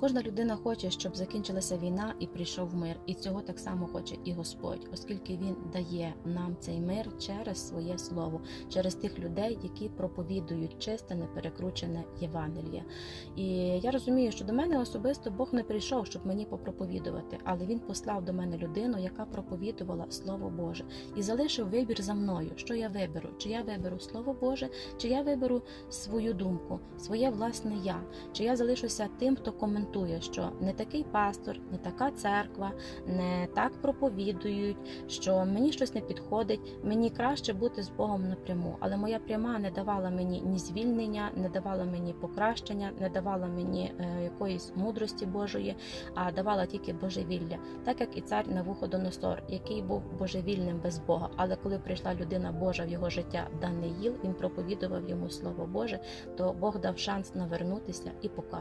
Кожна людина хоче, щоб закінчилася війна і прийшов мир. І цього так само хоче і Господь, оскільки Він дає нам цей мир через своє слово, через тих людей, які проповідують чисте, неперекручене Євангеліє. І я розумію, що до мене особисто Бог не прийшов, щоб мені попроповідувати, але Він послав до мене людину, яка проповідувала Слово Боже, і залишив вибір за мною, що я виберу, чи я виберу Слово Боже, чи я виберу свою думку, своє власне я, чи я залишуся тим, хто коментує, що не такий пастор, не така церква, не так проповідують, що мені щось не підходить, мені краще бути з Богом напряму. Але моя пряма не давала мені ні звільнення, не давала мені покращення, не давала мені е, якоїсь мудрості Божої, а давала тільки божевілля, так як і цар Навуходоносор, який був божевільним без Бога. Але коли прийшла людина Божа в його життя, Даниїл, він проповідував йому слово Боже, то Бог дав шанс навернутися і покаятися.